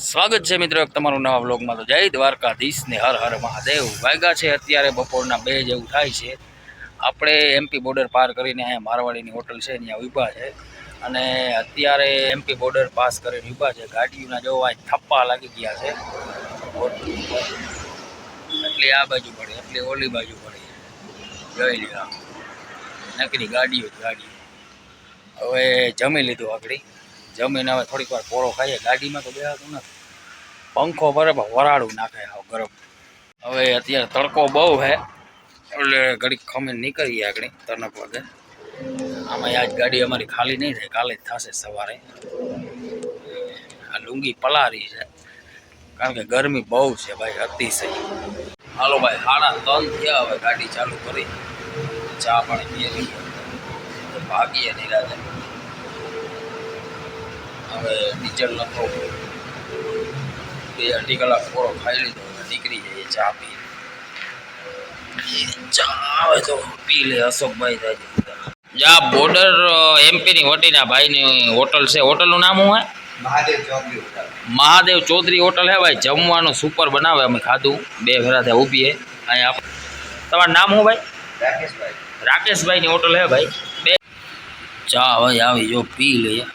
સ્વાગત છે મિત્રો તમારું નવા વ્લોગમાં તો જય દ્વારકાધીશ ને હર હર મહાદેવ. વાગ્યા છે અત્યારે બપોરના બે જેવું થાય છે. આપણે એમપી બોર્ડર પાર કરીને અહીંયા મારવાડીની હોટલ છે, ત્યાં ઊભા છે. અને અત્યારે એમપી બોર્ડર પાસ કરીને ઊભા છે. ગાડીઓના જો આ થપ્પા લાગી ગયા છે. એટલી આ બાજુ પડે, એટલી ઓલી બાજુ પડે. જોઈ લીધા નકરી ગાડીઓ ગાડીઓ. હવે જમી લીધું આગળ. જમીને હવે થોડીક વાર પોળો ખાઈએ. ગાડીમાં તો બેહાતું નથી. પંખો ભરે વરાળું નાખે આવ ગરમ. હવે અત્યારે તડકો બહુ છે એટલે ઘડીક ખમીને નીકળીએ આગળ તનક વાગે. આમાં આજ ગાડી અમારી ખાલી નહીં થાય, કાલે જ થશે સવારે. આ લુંગી પલારી છે, કારણ કે ગરમી બહુ છે ભાઈ, અતિશય. હાલો ભાઈ, સાડા ત્રણ થયા, હવે ગાડી ચાલુ કરી. ચા પાણી પીએ ભાગીએ નિરાજે હવે ડીઝલ નતો બે અઢી કલાક પૂરો ખાઈ લીધો નીકળી જઈએ ચા પી ચા આવે તો પી લે અશોકભાઈ થાય જા બોર્ડર એમપીની વટીના ભાઈની હોટલ છે. હોટલનું નામ હું હે? મહાદેવ ચૌધરી હોટલ. હે ભાઈ. જમવાનું સુપર બનાવે અમે ખાધું. બે ફેરા ત્યાં ઊભી હે. અહીંયા આપ- તમારું નામ શું ભાઈ? રાકેશભાઈ. રાકેશભાઈની હોટલ હે ભાઈ. બે ચા ભાઈ આવી જો પી લઈએ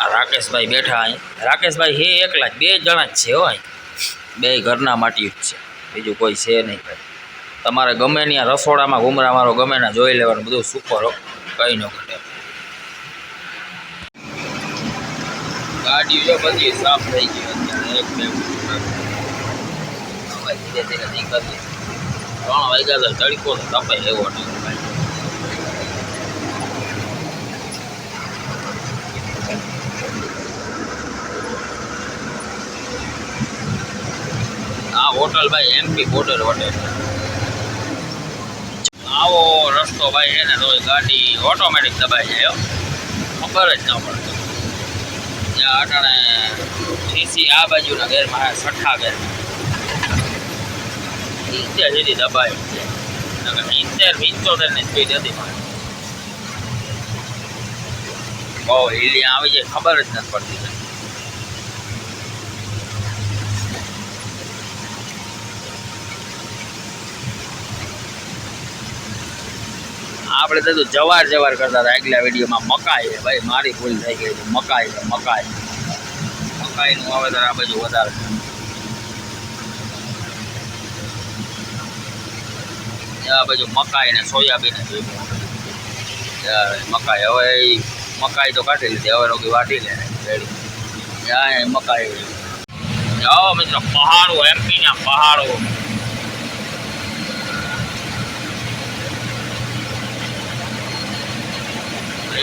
આ રાકેશભાઈ બેઠા અહીં. રાકેશભાઈ, હે એકલા બે જણા જ છે હો અહીં. બે ઘરના માટી જ છે. બીજું કોઈ છે નહીં ભાઈ. તમારે ગમે ત્યાં રસોડામાં ઘુમરા મારો, ગમે ના જોઈ લેવાનું, બધું સુપર કંઈ ન ઘટે. ગાડીઓ બધી સાફ થઈ ગઈ અત્યારે, એક બે ધીરે ધીરે નીકળીએ. ત્રણ વાગ્યા તડકો તો તપે એવો નહીં. આ હોટલ ભાઈ એમપી બોર્ડર હોટેલ આવો રસ્તો ભાઈ છે ને, રોજ ગાડી ઓટોમેટિક દબાઈ જાય ખબર જ ન પડે. ત્યાં અટાણે સીસી આ બાજુના ઘેરમાં છઠ્ઠા ઘેર સિત્તેર સુધી દબાઈ છે. સિત્તેર પિંચોતેરની સ્પીડ હતી મારે. બહુ હિલી આવી જાય, ખબર જ નથી પડતી. આપણે તો જવાર જવાર કરતા હતા આગલા વિડીયોમાં મકાઈ છે ભાઈ, મારી ભૂલ થઈ ગઈ છે. મકાઈ છે, મકાઈ. મકાઈનું વાવેતર આ બાજુ વધારે આ બાજુ મકાઈ ને સોયાબીન મકાઈ, હવે મકાઈ તો કાઢી લીધી હવે રોગી વાટી લે મકાઈ. જાઓ મિત્રો, પહાડો એમપીના પહાડો.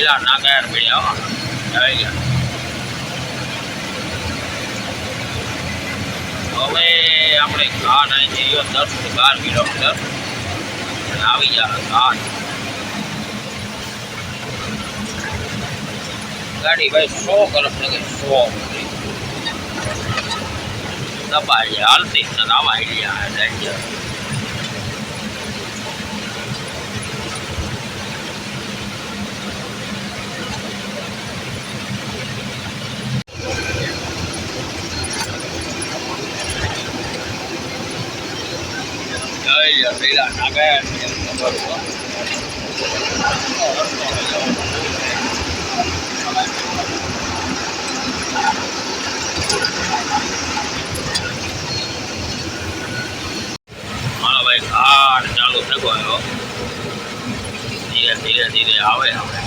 લીલા નાગર મળ્યા આવી ગયા. હવે આપણે ઘાટ અહીંથી જઈએ દસથી બાર કિલોમીટર. આવી ગયા ઘાટ ગાડી ભાઈ સો ગરમ લાગે સો દબાઈ જાય હાલતી આવા આઈડિયા જાય જય લીલા નાગર હા ભાઈ ઘાટ ચાલુ થયો ધીરે ધીરે ધીરે આવે હવે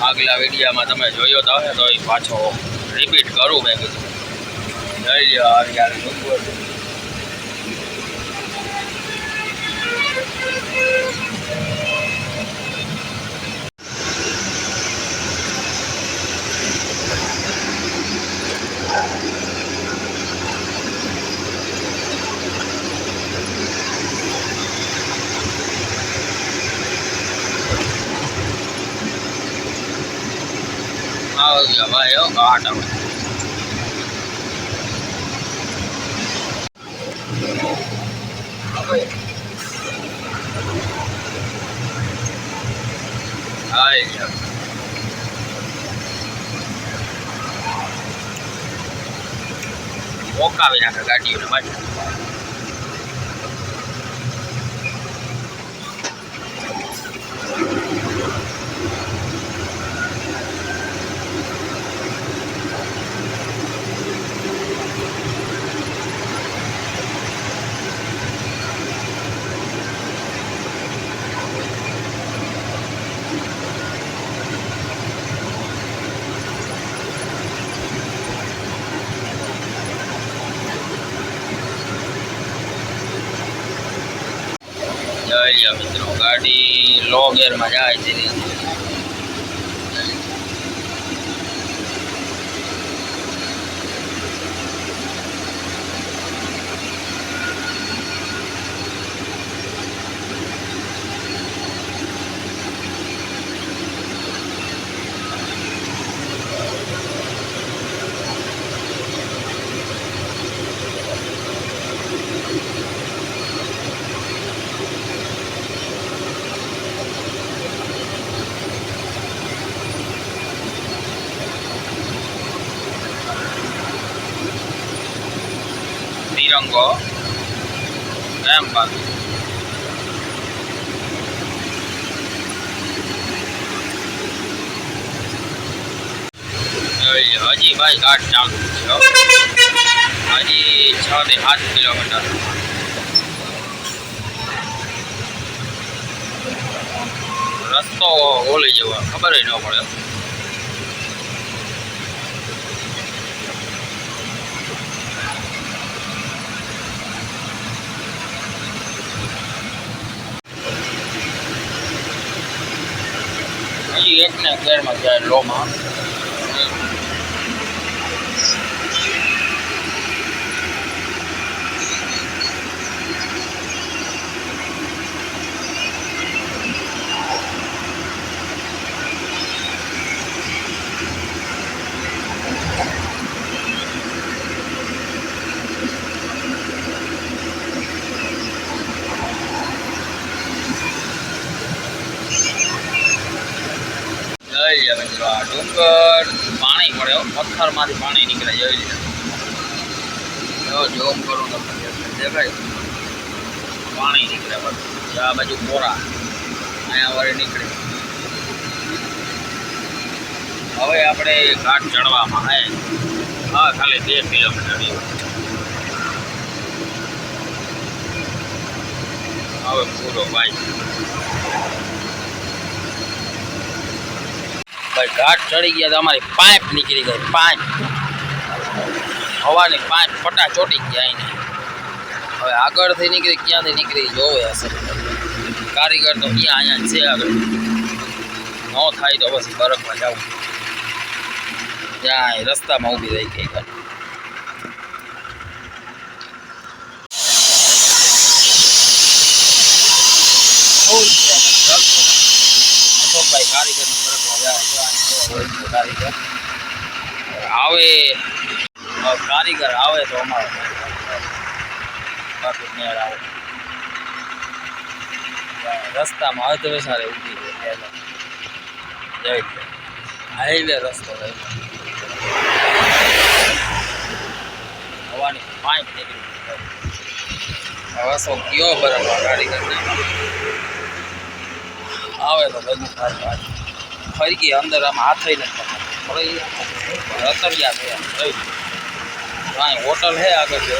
આગલા વિડીયામાં તમે જોયો તો તો પાછો રિપીટ કરું મેં કીધું. જઈ લ્યો đều có hoạt động rồi Walk out of that, I got you the money. જય મિત્રો. ગાડી લો ગેરમાં જાય છે તિરંગો એમ બાકી હજી ભાઈ ઘાટ ચાલુ છે હજી છ થી સાત કિલોમીટર. રસ્તો ઓલી જવો, ખબર ન પડે હજી એક ને ગેરમાં જાય લોમાં જઈ લે મિત્રો આ ડુંગર પાણી પડે હો. પથ્થરમાંથી પાણી નીકળે, જોઈ લે. જોમ કરો દેખાય. પાણી નીકળે બધું. આ બાજુ કોરા. અહીંયા વળી નીકળે. હવે આપણે ઘાટ ચડવામાં હે. હા, ખાલી બે કિલોમીટર. હવે પૂરો ભાઈ. ભાઈ, ઘાટ ચડી ગયા તો અમારી પાઇપ નીકળી ગઈ, પાઇપ. હવાની પાઇપ ફટા ચોટી ગયા એને હવે આગળથી નીકળી, ક્યાંથી નીકળી જોવે હશે. કારીગર તો ક્યાં અહીંયા છે આગળ? ન થાય તો પછી બરફમાં જવું ત્યાં રસ્તામાં ઊભી રહી ગઈ. ગાડી ફૂલ છે અશોકભાઈ કારીગરનું બરફમાં જાય જો અહીંયા હોય છે કારીગર આવે કારીગર આવે તો અમારો બાકી મેળ આવે. રસ્તામાં અધવેસારે ઊભી રહે જાય જઈ હાઈવે રસ્તો હવાની પાઇપ નીકળી. હવે કયો બરાબર કારીગર આવે તો બધું. ફરી ગઈ અંદર આમ હાથ નથી. હોટલ હે આગળ છે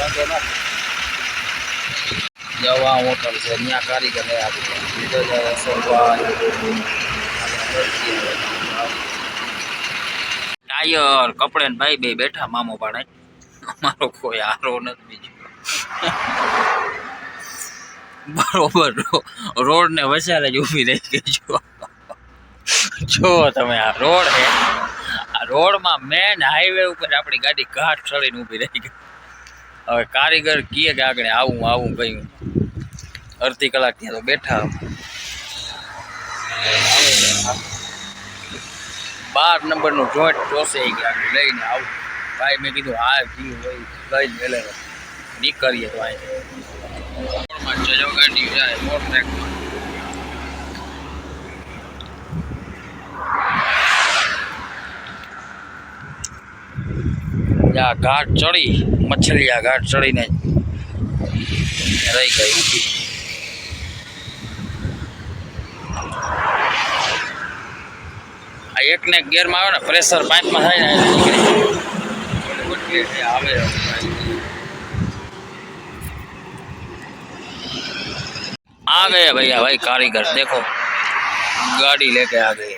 જવા હોટલ છે, ત્યાં કારીગર હે જ ટાયર, કપડે ને ભાઈ બે બેઠા, મામો પાડે અમારો કોઈ હારો નથી બીજું. બરોબર, રોડ ને વચારે જ ઊભી રહી ગઈ જો જો તમે આ રોડ હે રોડમાં મેન હાઈવે ઉપર આપણી ગાડી ઘાટ ચડીને ઊભી રહી ગઈ. હવે કારીગર કીએ કે આગળ આવું આવું કહ્યું અડધી કલાક ત્યાં તો બેઠા. બાર નંબરનું જોઈન્ટ ચોસાઈ ગયા લઈને આવું. ભાઈ મેં કીધું, હા, જીવ હોય લઈને વેલે નીકળીએ તો અહીં જ ગાડી જાય મોટ આ ઘાટ ચડી મછલિયા ઘાટ ચડીને રહી ગઈ ઊભી આ એક ને એક ગેરમાં આવે ને પ્રેશર પાઇપમાં થાય ને એટલે નીકળી ઓલી બટલી આવે आ गए भैया भाई कारीगर देखो गाड़ी लेके आ गए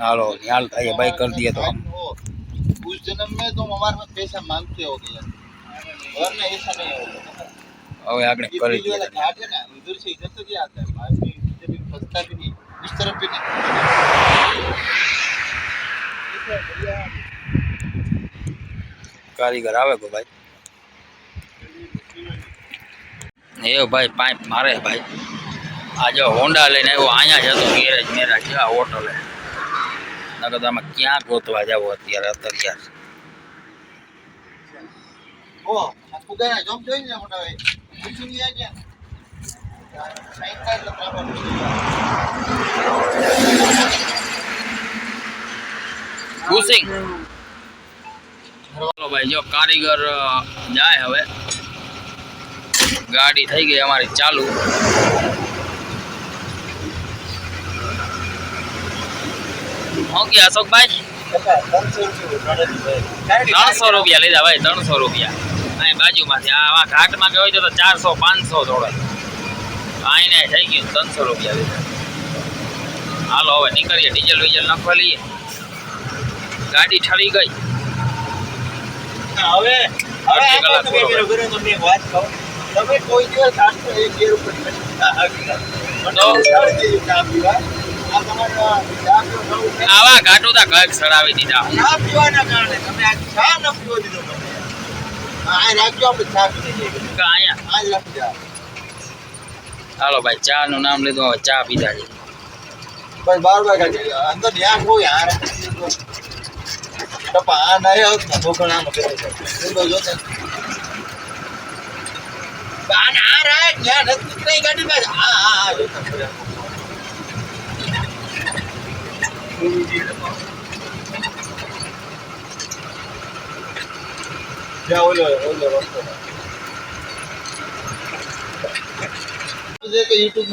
हालो ख्याल था ये भाई कर दिए तो हम उस जन्म में तुम हमारे पास पैसा मांगते हो गया वरना ऐसा नहीं होगा હવે આપણે ये કરી पीली દઈએ वाला घाट है ना उधर से इधर तक ही आता है बाद में इधर भी फंसता भी नहीं इस तरफ भी नहीं કારીગર આવે ગો ભાઈ એ ભાઈ પાઇપ મારે ભાઈ આ જો હોન્ડા લઈને આવ્યો અહીંયા જતો ગેરેજ મેરા જેવા હોટલે નકર તમે ક્યાં ગોતવા જાવ અત્યારે અત્યારે Oh, aku gana jom join lah mana weh. Kucing dia aja. Naikkan lepas apa? Cruising. ચલો ભાઈ જો કારીગર જાય હવે ગાડી થઈ ગઈ અમારી ચાલુ શું કે અશોકભાઈ ત્રણસો રૂપિયા લીધા ભાઈ ત્રણસો રૂપિયા અહીં બાજુમાંથી આ આવા ઘાટમાં કે હોય તો ચારસો પાંચસો થોડો આઈને થઈ ગયું ત્રણસો રૂપિયા લીધા. હાલો હવે નીકળીએ ડીઝલ વીઝલ નાખવા લઈએ. ગાડી ઠરી ગઈ. હવે આ તમે કોઈ દિવસ આઠસો એક ઉપર આ. આવા ઘાટો તા કંઈક સડાવી દીધા. પીવાના કારણે તમે આજ ચા ન પીવો દીધો મને આ રાખજો આપણે ચા પી લઈએ કે અહીંયા આજ રાખજો હાલો ભાઈ ચા નું નામ લીધું હવે ચા પીધા છે બસ બાર વાગ્યા છે. અંદર ન્યા કોઈ હાર ટપા આ ના આવ્યો ને ઢોકળાનો પેલો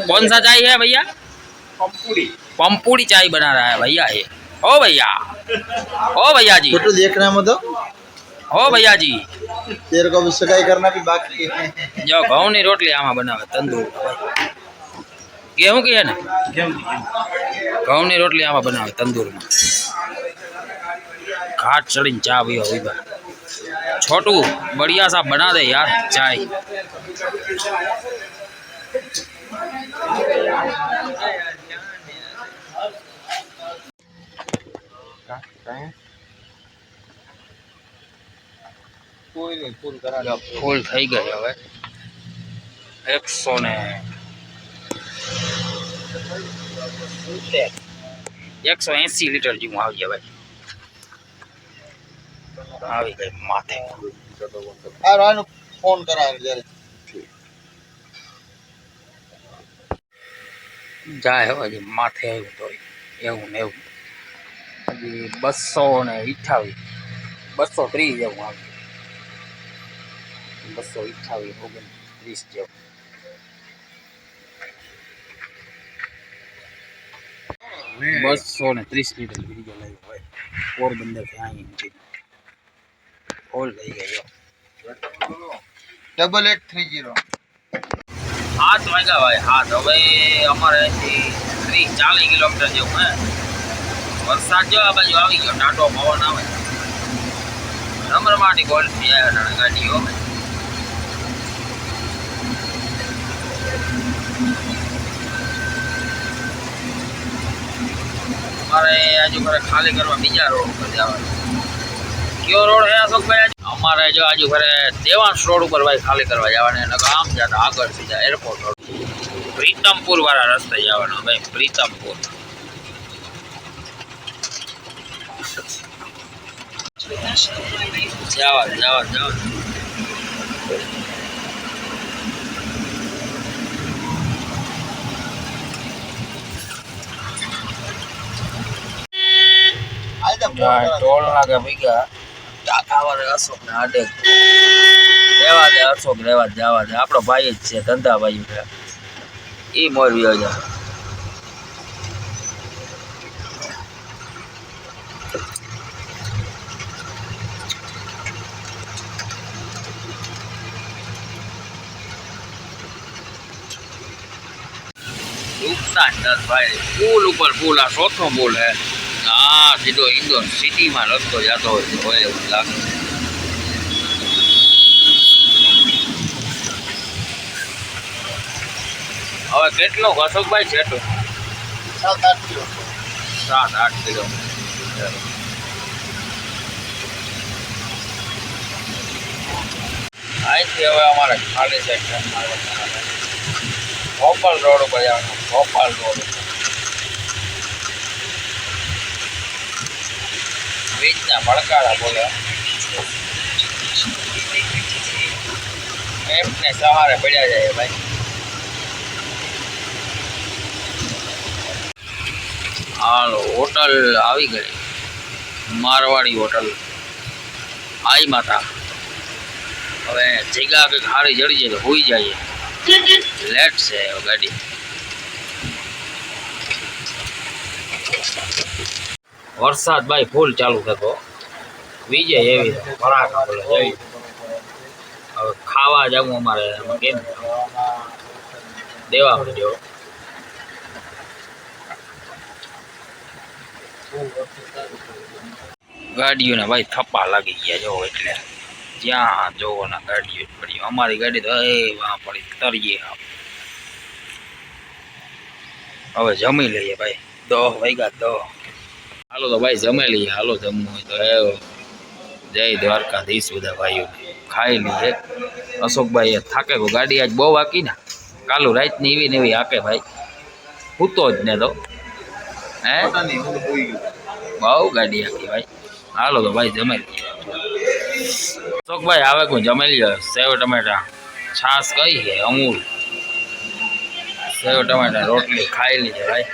कौन सा चाय है भैया? पंपूड़ी पंपूड़ी चाय बना रहा है भैया ये। ओ भैया। ओ भैया जी। तो देख रहे हैं मतलब तो। ओ भैया जी। तेरे को भी सगाई करना भी बाकी है। जाओ गाँव ने रोट लिया हमारा बना तंदूर गेहूँ की है ना? गाँव ने रोट लिया हमारा बना तंदूर में घाट चढ़ी चा भी हो बात छोटू बढ़िया सा बना दे यार चाय कोई नहीं फूल करा लो ફૂલ થઈ ગઈ હવે એકસો ને એકસો એસી લીટર જેવું આવી જાય ભાઈ આવી ગઈ માથે. આ રાનો ફોન કરાવે જ્યારે. જાય હજી માથે આવ્યું તો એવું ને એવું. હજી બસો ને અઠાવીસ બસો ત્રીસ જેવું આવ્યું બસો અઠાવીસ ઓગણત્રીસ જેવું. બસો ને ત્રીસ લીટર બીજો લાવ્યો હોય. પોરબંદરથી અહીં ફૂલ થઈ ગયો ડબલ એટ થ્રી જીરો હાથ વાગ્યા ભાઈ હાથ. હવે અમારે અહીંથી ત્રીસ ચાલીસ કિલોમીટર જેવું હે? વરસાદ જો આ બાજુ આવી ગયો ટાટો પવન આવે. રમરમાટી ગોલ્ફી આવ્યા ગાડીઓ મારે આજુ મારે ખાલી કરવા બીજા રોડ ઉપર જવાનું. કયો રોડ હે અશોકભાઈ આજુ? અમારે જો આજુ ઘરે દેવાંશ રોડ ઉપર ભાઈ ખાલી કરવા જવાનું અને આમ જતા આગળ સીધા એરપોર્ટ રોડ. પ્રીતમપુર વાળા રસ્તે જવાનું ભાઈ, પ્રીતમપુર. જવા જવા જવા આજે ટોલ નાકે ભેગા. કાકાવાળે અશોક ને આડે રેવા દે, અશોક રેવા દે, જવા દે. આપણો ભાઈ જ છે ધંધા ભાઈ છે. એ મોરવી હજાર નુકસાન ભાઈ. પુલ ઉપર પુલ આ ચોથો ફૂલ હે. આ સીધો ઇન્દોર સિટીમાં રસ્તો જતો હોય એવું લાગે. હવે કેટલો? અશોકભાઈ છે તો સાત, આઠ કિલો. સાત આઠ કિલો અહીંથી હવે અમારે ખાલી સેક્શન ભોપાલ રોડ ઉપર જવાનું. ભોપાલ રોડ. વીજના ભડકારા બોલે. એમને સવારે પડ્યા જાય ભાઈ. હાલો હોટલ આવી ગઈ. મારવાડી હોટલ. આઈ માતા. હવે જગ્યા કંઈક હારી જડી જાય હોઈ જાય. લેટ છે ગાડી. વરસાદ ભાઈ ફૂલ ચાલુ થતો. વિજય એવી બોલે હવે ખાવા જવું અમારે કેમ? દેવા માંડ્યો ગાડીઓને ભાઈ થપ્પા લાગી ગયા જો એટલે જ્યાં જોવો ના ગાડીઓ પડી. અમારી ગાડી તો એ વાં પડી, તરીએ હવે જમી લઈએ ભાઈ. દહ વાગ્યા, દહ. હાલો તો ભાઈ જમી લઈએ. હાલો જમવું તો એ જય દ્વારકાધીશ બધા ભાઈઓ. ખાઈ લઈએ. અશોકભાઈ એ થાકે ગાડી? આજ બહુ હાકી ને. કાલુ રાતની એવી ને એવી હાકે ભાઈ. પૂતો જ ને તો. હે? બહુ ગાડી આખી ભાઈ. હાલો તો ભાઈ જમી લઈએ અશોકભાઈ, આવે કોઈ જમી લ્યો સેવ ટમેટા. છાશ કઈ છે? અમૂલ. સેવ ટમેટા રોટલી ખાઈ છે ભાઈ.